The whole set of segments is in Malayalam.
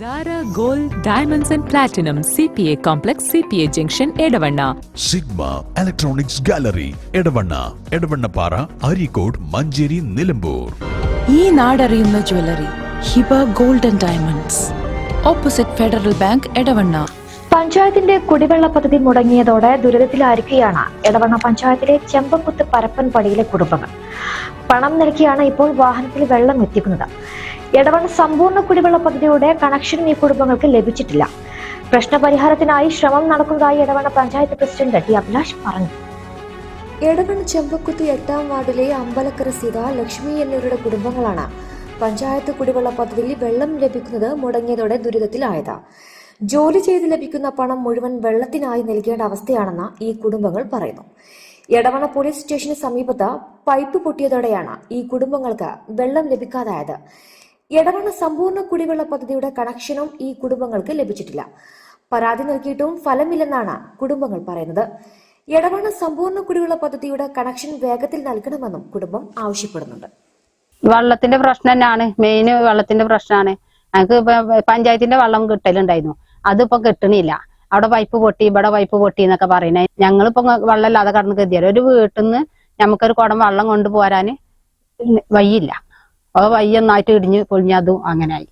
Zara Gold Diamonds and Platinum CPA Complex CPA junction Edavanna Sigma electronics gallery Edavanna Edavannappara Areekode Manjeri Nilambur ഈ നാടറിയുന്ന jewellery Hiba gold and diamonds opposite Federal Bank Edavanna പഞ്ചായത്തിന്റെ കുടിവെള്ള പദ്ധതി മുടങ്ങിയതോടെ ദുരിതത്തിലായിരിക്കുകയാണ് എടവണ്ണ പഞ്ചായത്തിലെ ചെമ്പക്കുത്ത് പരപ്പൻപടിയിലെ കുടുംബങ്ങൾ. പണം നൽകിയാണ് ഇപ്പോൾ വാഹനത്തിൽ വെള്ളം എത്തിക്കുന്നത്. എടവണ്ണ സമ്പൂർണ കുടിവെള്ള പദ്ധതിയുടെ കണക്ഷൻ ഈ കുടുംബങ്ങൾക്ക് ലഭിച്ചിട്ടില്ല. പ്രശ്നപരിഹാരത്തിനായി ശ്രമം നടക്കുന്നതായി എടവണ്ണ പഞ്ചായത്ത് പ്രസിഡന്റ് ടി അഭിലാഷ് പറഞ്ഞു. എടവണ്ണ ചെമ്പക്കുത്തി എട്ടാം വാർഡിലെ അമ്പലക്കര സീത ലക്ഷ്മി എന്നിവരുടെ കുടുംബങ്ങളാണ് പഞ്ചായത്ത് കുടിവെള്ള പദ്ധതിയിൽ വെള്ളം ലഭിക്കുന്നത് മുടങ്ങിയതോടെ ദുരിതത്തിലായത്. ജോലി ചെയ്ത് ലഭിക്കുന്ന പണം മുഴുവൻ വെള്ളത്തിനായി നൽകേണ്ട അവസ്ഥയാണെന്ന് ഈ കുടുംബങ്ങൾ പറയുന്നു. എടവണ പോലീസ് സ്റ്റേഷന് സമീപത്ത് പൈപ്പ് പൊട്ടിയതോടെയാണ് ഈ കുടുംബങ്ങൾക്ക് വെള്ളം ലഭിക്കാതായത്. എടവണ്ണ സമ്പൂർണ കുടിവെള്ള പദ്ധതിയുടെ കണക്ഷനും ഈ കുടുംബങ്ങൾക്ക് ലഭിച്ചിട്ടില്ല. പരാതി നൽകിയിട്ടും ഫലമില്ലെന്നാണ് കുടുംബങ്ങൾ പറയുന്നത്. എടവണ്ണ സമ്പൂർണ കുടിവെള്ള പദ്ധതിയുടെ കണക്ഷൻ വേഗത്തിൽ നൽകണമെന്നും കുടുംബം ആവശ്യപ്പെടുന്നുണ്ട്. വെള്ളത്തിന്റെ പ്രശ്നം തന്നെയാണ്. മെയിൻ വെള്ളത്തിന്റെ പ്രശ്നമാണ്. ഞങ്ങൾക്ക് പഞ്ചായത്തിന്റെ വെള്ളം കിട്ടലുണ്ടായിരുന്നു. അതിപ്പോ കിട്ടണില്ല. അവിടെ പൈപ്പ് പൊട്ടി ഇവിടെ പൈപ്പ് പൊട്ടി എന്നൊക്കെ പറയുന്നത്. ഞങ്ങളിപ്പോ വെള്ളം ഇല്ലാതെ കടന്ന് കരുതിയാലും ഒരു വീട്ടിൽ നിന്ന് നമുക്കൊരു കുടം വെള്ളം കൊണ്ടുപോരാന് വയ്യില്ല അത് വയ്യൊന്നായിട്ട് ഇടിഞ്ഞ് പൊളിഞ്ഞതും അങ്ങനെയായി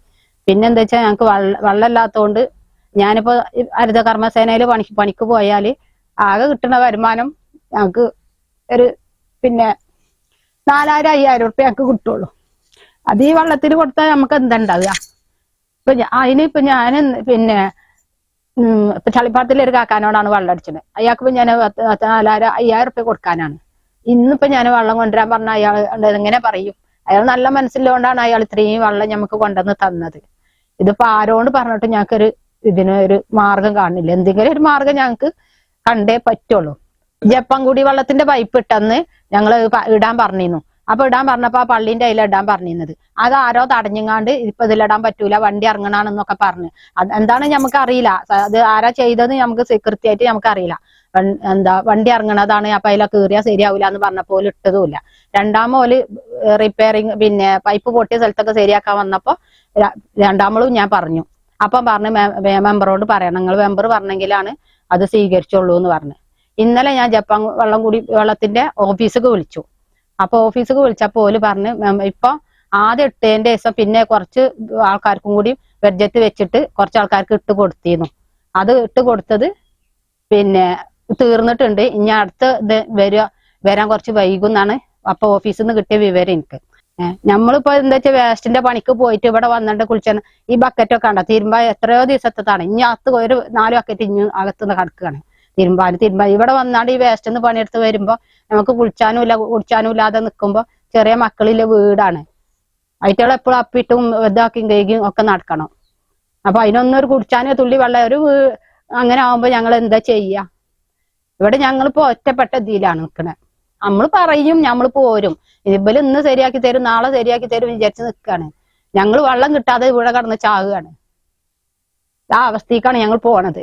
പിന്നെ എന്താ വെച്ചാൽ ഞങ്ങൾക്ക് വെള്ള വെള്ളം ഇല്ലാത്തതുകൊണ്ട് ഞാനിപ്പോ ഹരിത കർമ്മസേനയിൽ പണിക്ക് പണിക്ക് ആകെ കിട്ടുന്ന വരുമാനം ഞങ്ങൾക്ക് ഒരു പിന്നെ നാലായിരം അയ്യായിരം ഉറുപ്പ്യ ഞങ്ങൾക്ക് കിട്ടുള്ളൂ. അത് ഈ വെള്ളത്തിന് കൊടുത്താൽ നമുക്ക് എന്താ ഉണ്ടാവുക ഇപ്പൊ അതിന് അതിനിപ്പോ ഞാൻ പിന്നെ ഇപ്പൊ ചളിപ്പാടത്തിലെ ഒരു കാക്കാനോടാണ് വെള്ളം അടിച്ചത്. അയാൾക്ക് ഇപ്പൊ ഞാൻ നാലായിരം അയ്യായിരം ഉറുപ്പ്യ കൊടുക്കാനാണ്. ഇന്നിപ്പോ ഞാൻ വെള്ളം കൊണ്ടുവരാൻ പറഞ്ഞ അയാൾ എങ്ങനെ പറയും? അയാൾ നല്ല മനസ്സിലുകൊണ്ടാണ് അയാൾ ഇത്രയും വെള്ളം നമുക്ക് കൊണ്ടുവന്ന് തന്നത്. ഇതിപ്പോ ആരോട് പറഞ്ഞിട്ട് ഞങ്ങൾക്കൊരു ഇതിന് ഒരു മാർഗം കാണില്ല. എന്തെങ്കിലും ഒരു മാർഗം ഞങ്ങൾക്ക് കണ്ടേ പറ്റുള്ളൂ. ജപ്പാൻ കൂടി വെള്ളത്തിന്റെ പൈപ്പ് ഇട്ടെന്ന് ഞങ്ങൾ ഇടാൻ പറഞ്ഞിരുന്നു. അപ്പൊ ഇടാൻ പറഞ്ഞപ്പോ ആ പള്ളീന്റെ അതിൽ ഇടാൻ പറഞ്ഞിരുന്നത്. അത് ആരോ തടഞ്ഞങ്ങാണ്ട് ഇപ്പൊ ഇതിലിടാൻ പറ്റൂല വണ്ടി ഇറങ്ങണാണെന്നൊക്കെ പറഞ്ഞു. എന്താണ് നമുക്ക് അറിയില്ല. അത് ആരാ ചെയ്തത് നമുക്ക് കൃത്യമായിട്ട് നമുക്ക് അറിയില്ല. എന്താ വണ്ടി ഇറങ്ങണതാണ് അപ്പൊ അതിലെ കീറിയാ ശരിയാവില്ല എന്ന് പറഞ്ഞപ്പോൾ ഇട്ടതുമില്ല. രണ്ടാമോൽ റിപ്പയറിങ് പിന്നെ പൈപ്പ് പൊട്ടിയ സ്ഥലത്തൊക്കെ ശരിയാക്കാൻ വന്നപ്പോ രണ്ടാമോളും ഞാൻ പറഞ്ഞു. അപ്പം പറഞ്ഞു മെമ്പറോട് പറയണം നിങ്ങൾ മെമ്പർ പറഞ്ഞെങ്കിലാണ് അത് സ്വീകരിച്ചുള്ളൂ എന്ന് പറഞ്ഞു. ഇന്നലെ ഞാൻ ജപ്പാൻ വെള്ളം കൂടി വെള്ളത്തിന്റെ ഓഫീസൊക്കെ വിളിച്ചു. അപ്പൊ ഓഫീസിക്ക് വിളിച്ചപ്പോ ഓൽ പറഞ്ഞ് ഇപ്പൊ ആദ്യം ഇട്ടതിന്റെ ദിവസം പിന്നെ കുറച്ച് ആൾക്കാർക്കും കൂടി ബഡ്ജറ്റ് വെച്ചിട്ട് കുറച്ച് ആൾക്കാർക്ക് ഇട്ട് കൊടുത്തിരുന്നു. അത് ഇട്ട് കൊടുത്തത് പിന്നെ തീർന്നിട്ടുണ്ട്. ഇനി അടുത്ത ഇത് വരിക വരാൻ കുറച്ച് വൈകുന്നാണ്. അപ്പൊ ഓഫീസിൽ നിന്ന് കിട്ടിയ വിവരം എനിക്ക്. നമ്മളിപ്പോ എന്താ വെച്ചാൽ വേസ്റ്റിന്റെ പണിക്ക് പോയിട്ട് ഇവിടെ വന്നിട്ട് കുളിച്ചാണ് ഈ ബക്കറ്റൊക്കെ ഉണ്ടോ തീരുമ്പോ എത്രയോ ദിവസത്താണ് ഇനി അകത്ത് ഒരു നാല് ബക്കറ്റ് ഇനി അകത്തുനിന്ന് കിടക്കുകയാണ്. തിരുമ്പാൻ തിരുമ്പാൻ ഇവിടെ വന്നാണ്ട് ഈ വേസ്റ്റ് നിന്ന് പണിയെടുത്ത് വരുമ്പോ നമുക്ക് കുളിച്ചാനും ഇല്ല കുടിച്ചാനും ഇല്ലാതെ നിൽക്കുമ്പോ ചെറിയ മക്കളിലെ വീടാണ്. അയിറ്റുകൾ എപ്പോഴും അപ്പിട്ടും ഇതാക്കി കഴുകിയും ഒക്കെ നടക്കണം. അപ്പൊ അതിനൊന്നും ഒരു കുടിച്ചാനോ തുള്ളി വെള്ളം ഒരു അങ്ങനെ ആവുമ്പോ ഞങ്ങൾ എന്താ ചെയ്യാ? ഇവിടെ ഞങ്ങളിപ്പോ ഒറ്റപ്പെട്ട ഇതിലാണ് നിക്കണേ. നമ്മൾ പറയും നമ്മൾ പോരും. ഇവൽ ഇന്ന് ശരിയാക്കി തരും നാളെ ശരിയാക്കി തരും വിചാരിച്ച് നിൽക്കാണ് ഞങ്ങൾ വെള്ളം കിട്ടാതെ ഇവിടെ കടന്ന് ചാകുകയാണ് ആ അവസ്ഥക്കാണ് ഞങ്ങൾ പോണത്.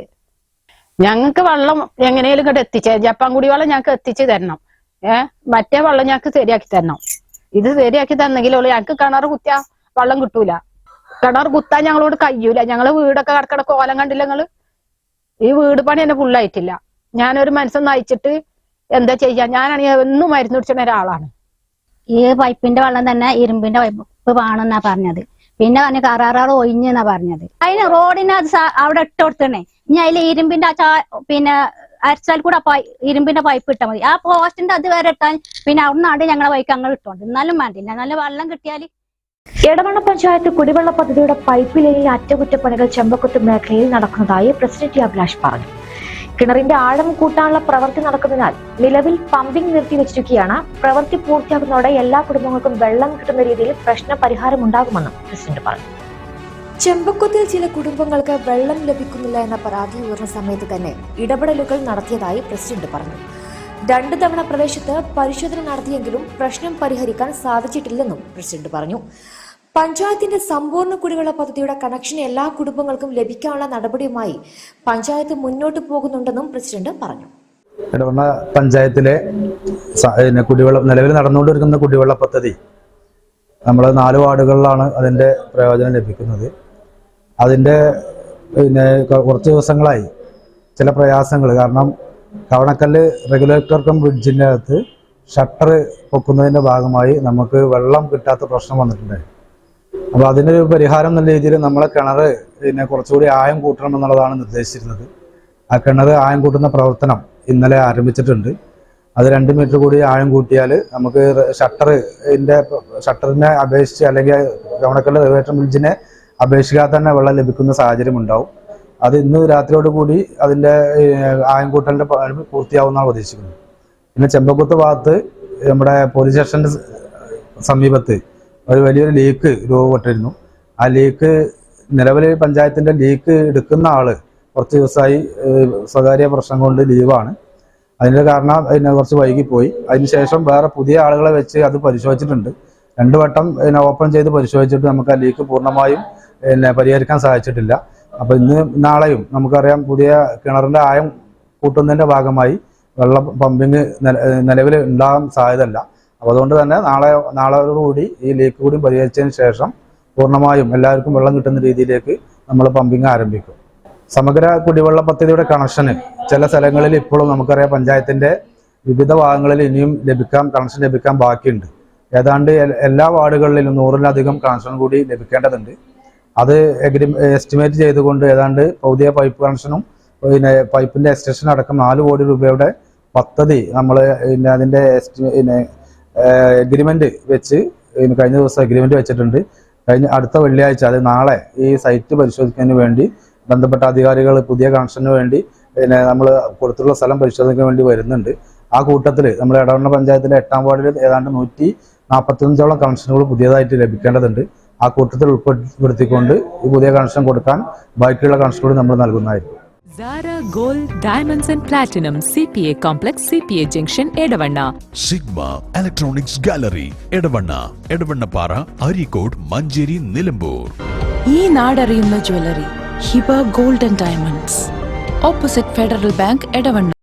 ഞങ്ങൾക്ക് വെള്ളം എങ്ങനെയും ഇങ്ങോട്ട് എത്തിച്ചേ. ജപ്പാൻ കുടി വെള്ളം ഞങ്ങൾക്ക് എത്തിച്ചു തരണം. ഏർ മറ്റേ വെള്ളം ഞങ്ങൾക്ക് ശരിയാക്കി തരണം. ഇത് ശരിയാക്കി തന്നെങ്കിലേ ഉള്ളൂ. ഞങ്ങൾക്ക് കിണർ കുത്തിയാ വെള്ളം കിട്ടൂല. കിണർ കുത്താൻ ഞങ്ങളോട് കഴിയൂല ഞങ്ങൾ വീടൊക്കെ കിടക്കണ കോലം കണ്ടില്ല നിങ്ങൾ? ഈ വീട് പണി എന്നെ ഫുള്ളായിട്ടില്ല ഞാനൊരു മനസ്സൻ നയിച്ചിട്ട് എന്താ ചെയ്യാ? ഞാനാണെങ്കിൽ എന്നും മരുന്ന് കുടിച്ചിരുന്ന ഒരാളാണ്. ഈ പൈപ്പിന്റെ വെള്ളം തന്നെ ഇരുമ്പിന്റെ പൈപ്പ് വേണമെന്നാ പറഞ്ഞത്. പിന്നെ പറഞ്ഞു കറാറാറ് ഒഴിഞ്ഞെന്നാ പറഞ്ഞത്. അതിന് റോഡിന് അത് അവിടെ ഇട്ട് കൊടുത്തണേ ഇനി അതിൽ ഇരുമ്പിന്റെ ആ പിന്നെ അരച്ചാൽ കൂടെ ഇരുമ്പിന്റെ പൈപ്പ് ഇട്ടാൽ മതി. ആ പോസ്റ്റിന്റെ അത് വരെ ഇട്ടാൽ പിന്നെ അവിടുന്നാണ്ട് ഞങ്ങളെ വൈക്ക് അങ്ങ് ഇട്ടോണ്ട് എന്നാലും വേണ്ടില്ല നല്ല വെള്ളം കിട്ടിയാൽ എടവണ്ണ പഞ്ചായത്ത് കുടിവെള്ള പദ്ധതിയുടെ പൈപ്പ് അറ്റകുറ്റപ്പണികൾ ചെമ്പക്കുത്ത് മേഖലയിൽ നടക്കുന്നതായി പ്രസിഡന്റ് അഭിലാഷ് പറഞ്ഞു. കിണറിന്റെ ആഴം കൂട്ടാനുള്ള പ്രവൃത്തി നടക്കുന്നതിനാൽ നിലവിൽ പമ്പിംഗ് നിർത്തി വെച്ചിരിക്കുകയാണ് പ്രവൃത്തി പൂർത്തിയാകുന്നതോടെ എല്ലാ കുടുംബങ്ങൾക്കും വെള്ളം കിട്ടുന്ന രീതിയിൽ പ്രശ്ന പരിഹാരം ഉണ്ടാകുമെന്നും പ്രസിഡന്റ് പറഞ്ഞു. ചെമ്പക്കുത്തിൽ ചില കുടുംബങ്ങൾക്ക് വെള്ളം ലഭിക്കുന്നില്ല എന്ന പരാതി ഉയർന്ന സമയത്ത് തന്നെ ഇടപെടലുകൾ നടത്തിയതായി പ്രസിഡന്റ് പറഞ്ഞു. രണ്ട് തവണ പ്രദേശത്ത് പരിശോധന നടത്തിയെങ്കിലും പ്രശ്നം പരിഹരിക്കാൻ സാധിച്ചിട്ടില്ലെന്നും പ്രസിഡന്റ് പറഞ്ഞു. പഞ്ചായത്തിന്റെ സമ്പൂർണ കുടിവെള്ള പദ്ധതിയുടെ കണക്ഷൻ എല്ലാ കുടുംബങ്ങൾക്കും ലഭിക്കാനുള്ള നടപടിയുമായി പഞ്ചായത്ത് മുന്നോട്ട് പോകുന്നുണ്ടെന്നും പ്രസിഡന്റ് പറഞ്ഞു. പഞ്ചായത്തിലെ കുടിവെള്ളം നിലവിൽ നടന്നുകൊണ്ടിരിക്കുന്ന കുടിവെള്ള പദ്ധതി നമ്മൾ നാല് വാർഡുകളിലാണ് അതിന്റെ പ്രയോജനം ലഭിക്കുന്നത്. അതിന്റെ പിന്നെ കുറച്ച് ദിവസങ്ങളായി ചില പ്രയാസങ്ങൾ കാരണം കവണക്കല്ല് റെഗുലേറ്റർ കം ബ്രിഡ്ജിന്റെ അകത്ത് ഷട്ടർ പൊക്കുന്നതിന്റെ ഭാഗമായി നമുക്ക് വെള്ളം കിട്ടാത്ത പ്രശ്നം വന്നിട്ടുണ്ട്. അപ്പോൾ അതിനൊരു പരിഹാരം എന്നുള്ള രീതിയിൽ നമ്മളെ കിണർ പിന്നെ കുറച്ചുകൂടി ആയം കൂട്ടണം എന്നുള്ളതാണ് നിർദ്ദേശിച്ചിരുന്നത്. ആ കിണർ ആയം കൂട്ടുന്ന പ്രവർത്തനം ഇന്നലെ ആരംഭിച്ചിട്ടുണ്ട്. അത് രണ്ട് മീറ്റർ കൂടി ആഴം കൂട്ടിയാൽ നമുക്ക് ഷട്ടറിന്റെ ഷട്ടറിനെ അപേക്ഷിച്ച് അല്ലെങ്കിൽ കവണക്കല്ല് റെഗുലേറ്റർ ബ്രിഡ്ജിനെ അപേക്ഷിക്കാതെ തന്നെ വെള്ളം ലഭിക്കുന്ന സാഹചര്യം ഉണ്ടാവും അത് ഇന്ന് രാത്രിയോട് കൂടി അതിന്റെ ആയംകൂട്ടലിന്റെ പണി പൂർത്തിയാവുമെന്നാണ് പ്രതീക്ഷിക്കുന്നത്. പിന്നെ ചെമ്പക്കുത്ത് ഭാഗത്ത് നമ്മുടെ പോലീസ് സ്റ്റേഷന്റെ സമീപത്ത് ഒരു വലിയൊരു ലീക്ക് രൂപപ്പെട്ടിരുന്നു. ആ ലീക്ക് നിലവിൽ പഞ്ചായത്തിന്റെ ലീക്ക് എടുക്കുന്ന ആൾ കുറച്ച് ദിവസമായി സ്വകാര്യ പ്രശ്നം കൊണ്ട് ലീവാണ് അതിന്റെ കാരണം അതിനെ കുറച്ച് വൈകിപ്പോയി. അതിനുശേഷം വേറെ പുതിയ ആളുകളെ വെച്ച് അത് പരിശോധിച്ചിട്ടുണ്ട്. രണ്ടു വട്ടം അതിനെ ഓപ്പൺ ചെയ്ത് പരിശോധിച്ചിട്ട് നമുക്ക് ആ ലീക്ക് പൂർണമായും പിന്നെ പരിഹരിക്കാൻ സാധിച്ചിട്ടില്ല. അപ്പോൾ ഇന്ന് നാളെയും നമുക്കറിയാം പുതിയ കിണറിന്റെ ആയം കൂട്ടുന്നതിന്റെ ഭാഗമായി വെള്ളം പമ്പിങ് നിലവിൽ ഉണ്ടാകാൻ സാധ്യതയല്ല. അപ്പോൾ അതുകൊണ്ട് തന്നെ നാളെ നാളെയോടുകൂടി ഈ ലീക്ക് കൂടി പരിഹരിച്ചതിന് ശേഷം പൂർണമായും എല്ലാവർക്കും വെള്ളം കിട്ടുന്ന രീതിയിലേക്ക് നമ്മൾ പമ്പിങ് ആരംഭിക്കും. സമഗ്ര കുടിവെള്ള പദ്ധതിയുടെ കണക്ഷന് ചില സ്ഥലങ്ങളിൽ ഇപ്പോഴും നമുക്കറിയാം പഞ്ചായത്തിന്റെ വിവിധ ഭാഗങ്ങളിൽ ഇനിയും ലഭിക്കാൻ കണക്ഷൻ ലഭിക്കാൻ ബാക്കിയുണ്ട്. ഏതാണ്ട് എല്ലാ വാർഡുകളിലും നൂറിലധികം കണക്ഷൻ കൂടി ലഭിക്കേണ്ടതുണ്ട്. അത് എസ്റ്റിമേറ്റ് ചെയ്തുകൊണ്ട് ഏതാണ്ട് പുതിയ പൈപ്പ് കണക്ഷനും പിന്നെ പൈപ്പിന്റെ എക്സ്റ്റൻഷൻ അടക്കം നാല് കോടി രൂപയുടെ പദ്ധതി നമ്മൾ പിന്നെ എസ്റ്റിമേ പിന്നെ എഗ്രിമെന്റ് വെച്ച് കഴിഞ്ഞ ദിവസം എഗ്രിമെന്റ് വെച്ചിട്ടുണ്ട്. കഴിഞ്ഞ അടുത്ത വെള്ളിയാഴ്ച അത് നാളെ ഈ സൈറ്റ് പരിശോധിക്കുന്നതിന് വേണ്ടി ബന്ധപ്പെട്ട അധികാരികൾ പുതിയ കണക്ഷന് വേണ്ടി പിന്നെ നമ്മൾ കൊടുത്തുള്ള സ്ഥലം പരിശോധിക്കാൻ വേണ്ടി വരുന്നുണ്ട്. ആ കൂട്ടത്തിൽ നമ്മൾ ഇടവണ്ണ പഞ്ചായത്തിലെ എട്ടാം വാർഡിൽ ഏതാണ്ട് നൂറ്റി നാൽപ്പത്തഞ്ചോളം കണക്ഷനുകൾ പുതിയതായിട്ട് ലഭിക്കേണ്ടതുണ്ട്. ആ കൂട്ടത്തിൽ ഉൾപ്പെടുത്തിക്കൊണ്ട് ഈ പുതിയ കണക്ഷൻ കൊടുക്കാൻ ബാക്കിയുള്ള കണക്ഷൻ കൂടി നമ്മൾ നൽകുന്നതായിരിക്കും. Zara Gold Diamonds and Platinum CPA Complex CPA Junction Edavanna Sigma electronics gallery Edavanna Edavannappara Areekode Manjeri Nilambur ഈ നാടറിയുന്ന jewellery Hiba golden diamonds opposite Federal Bank Edavanna